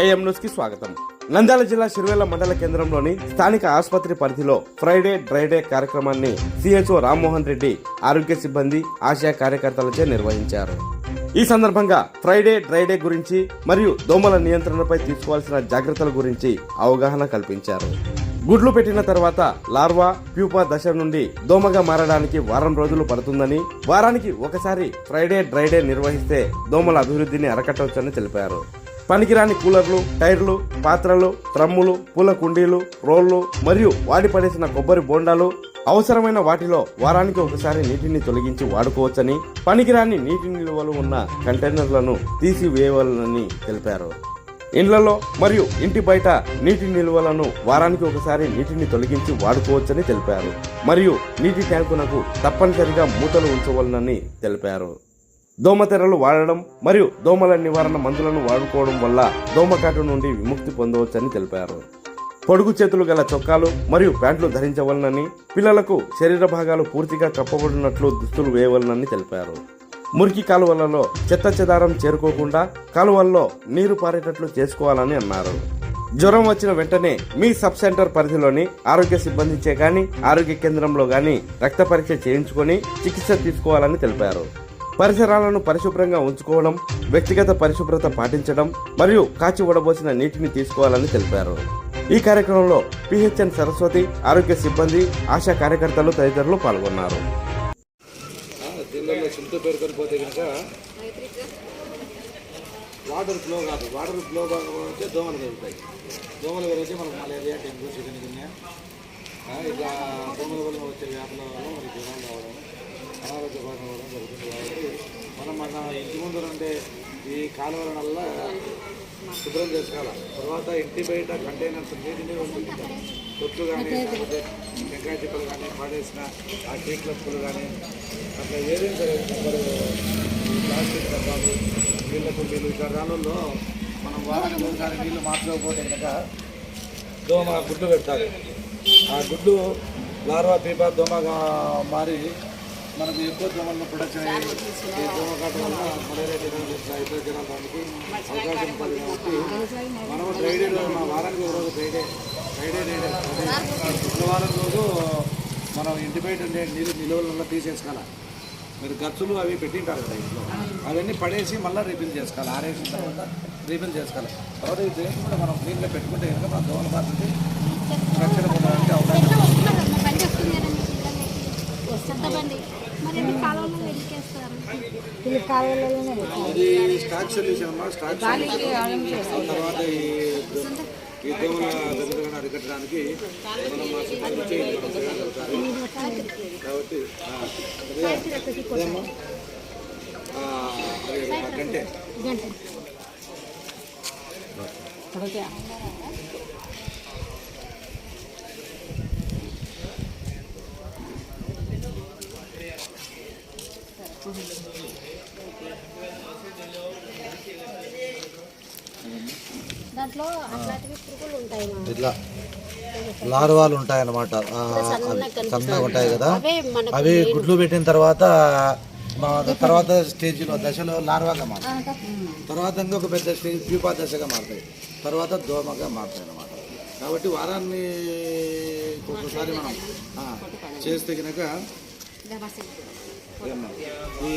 AM న్యూస్కి స్వాగతం. నంద్యాల జిల్లా సిరివెల్ల మండల కేంద్రంలోని స్థానిక ఆసుపత్రి పరిధిలో ఫ్రైడే డ్రైడే కార్యక్రమాన్ని సిహెచ్ఓ రామ్మోహన్ రెడ్డి ఆరోగ్య సిబ్బంది ఆశా కార్యకర్తలచే నిర్వహించారు. ఈ సందర్భంగా ఫ్రైడే డ్రైడే గురించి మరియు దోమల నియంత్రణపై తీసుకోవాల్సిన జాగ్రత్తల గురించి అవగాహన కల్పించారు. గుడ్లు పెట్టిన తర్వాత లార్వా ప్యూపా దశ నుండి దోమగా మారడానికి వారం రోజులు పడుతుందని వారానికి ఒకసారి ఫ్రైడే డ్రైడే నిర్వహిస్తే దోమల అభివృద్ధిని అరకట్టవచ్చని తెలిపారు. పనికిరాని కూలర్లు టైర్లు పాత్రలు డ్రమ్ములు పూల కుండీలు రోళ్ళు మరియు వాడి పడేసిన కొబ్బరి బోండాలు అవసరమైన వాటిలో వారానికి ఒకసారి నీటిని తొలగించి వాడుకోవచ్చని పనికిరాని నీటి నిల్వలు ఉన్న కంటైనర్లను తీసివేయవాలని తెలిపారు. ఇండ్లలో మరియు ఇంటి బయట నీటి నిల్వలను వారానికి ఒకసారి నీటిని తొలగించి వాడుకోవచ్చని తెలిపారు. మరియు నీటి ట్యాంకునకు తప్పనిసరిగా మూతలు ఉంచవలనని తెలిపారు. దోమతెరలు వాడడం మరియు దోమల నివారణ మందులను వాడుకోవడం వల్ల దోమకాటు నుండి విముక్తి పొందవచ్చని తెలిపారు. పొడుగు చేతులు గల చొక్కాలు మరియు ప్యాంట్లు ధరించవలనని పిల్లలకు శరీర భాగాలు పూర్తిగా కప్పబడినట్లు దుస్తులు వేయవలనని తెలిపారు. మురికి కాలువలలో చెత్త చెదారం చేరుకోకుండా కాలువల్లో నీరు పారేటట్లు చేసుకోవాలని అన్నారు. జ్వరం వచ్చిన వెంటనే మీ సబ్ సెంటర్ పరిధిలోని ఆరోగ్య సిబ్బందిచే కానీ ఆరోగ్య కేంద్రంలో కానీ రక్త పరీక్ష చేయించుకొని చికిత్స తీసుకోవాలని తెలిపారు. పరిసరాలను పరిశుభ్రంగా ఉంచుకోవడం వ్యక్తిగత పరిశుభ్రత పాటించడం మరియు కాచి ఉడబోసిన నీటిని తీసుకోవాలని తెలిపారు. ఈ కార్యక్రమంలో పిహెచ్ఎన్ సరస్వతి ఆరోగ్య సిబ్బంది ఆశా కార్యకర్తలు తదితరులు పాల్గొన్నారు. వాటర్ ఫ్లో కాదు వాటర్ ఫ్లో కాకపోతే దోమలు పెరుగుతాయి దోమలు పెరిగితే మనకు మలేరియా డెంగ్యూ చికెన్ గిన్నె ఇట్లా దోమల వల్ల వచ్చే వ్యాధుల వల్ల మనకి జ్వరం రావడం అనారోగ్య బాధ జరుగుతుంది కాబట్టి మనం మన ఇంటి ముందు ఉండే ఈ కాలువలనల్లా శుభ్రం చేసుకోవాలి తర్వాత ఇంటి బయట కంటైనర్స్ నీటిని పంపించాలి తొట్లు కానీ లేకపోతే టెంకాయ చిప్పలు కానీ పాడేసిన ఆ టీ లప్పులు కానీ అట్లా ఏదైనా సరే నెంబరు ప్లాస్టిక్ డబ్బాలు నీళ్ళ కుండీలు ఇట్లా రాళ్ళల్లో మనం వారానికి కానీ నీళ్ళు మార్చకపోతే కనుక దోమ గుడ్లు పెడతారు. ఆ గుడ్లు లార్వా పీపా దోమగా మారి మనకు ఎక్కువ దోమలను ప్రొడక్షన్ అయ్యి దోమ కాటం వల్ల మలేరియా జ్వరాలు ఇతర జ్వరాలు రావడానికి అవకాశం కాబట్టి మనం డ్రైడేలో మా వారానికి ఒక రోజు డ్రైడే డ్రైడే డ్రైడే శుక్రవారం రోజు మనం ఇంటి బయట ఉండే నీళ్ళు నిలువలలో తీసేసుకోవాలి. మీరు గచ్చులు అవి పెట్టింటారు కదా ఇంట్లో. అవన్నీ పడేసి మళ్ళీ రీఫిల్ చేసుకోవాలి. ఆరేసిన తర్వాత రీఫిల్ చేసుకోవాలి. తర్వాత ఇది కూడా మనం క్లీన్గా పెట్టుకుంటే కనుక మన దోమల బాధ్యత రక్షణ పొందాలి. ఇది స్టాక్ సొల్యూషన్ అమ్మా స్టాక్ తర్వాత ఈ ఈ దోమల దెబ్బతలను అరికట్టడానికి మనం కాబట్టి ఆ, అది ఒక గంటే గంట దాంట్లో అట్లాంటివి పురుగులు ఉంటాయి మా. ఇట్లా లార్వాలు ఉంటాయన్నమాట. ఆ, అవి సన్నగా ఉంటాయి కదా. అవే గుడ్లు పెట్టిన తర్వాత తర్వాత స్టేజ్లో దశలో లార్వాగా మారుతాయి. తర్వాత ఇంకొక పెద్ద స్టేజ్ ప్యూపా దశగా మారుతాయి. తర్వాత దోమగా మారుతాయి అన్నమాట కాబట్టి వారాన్ని ఒక్కొక్కసారి మనం చేస్తే కనుక ఈ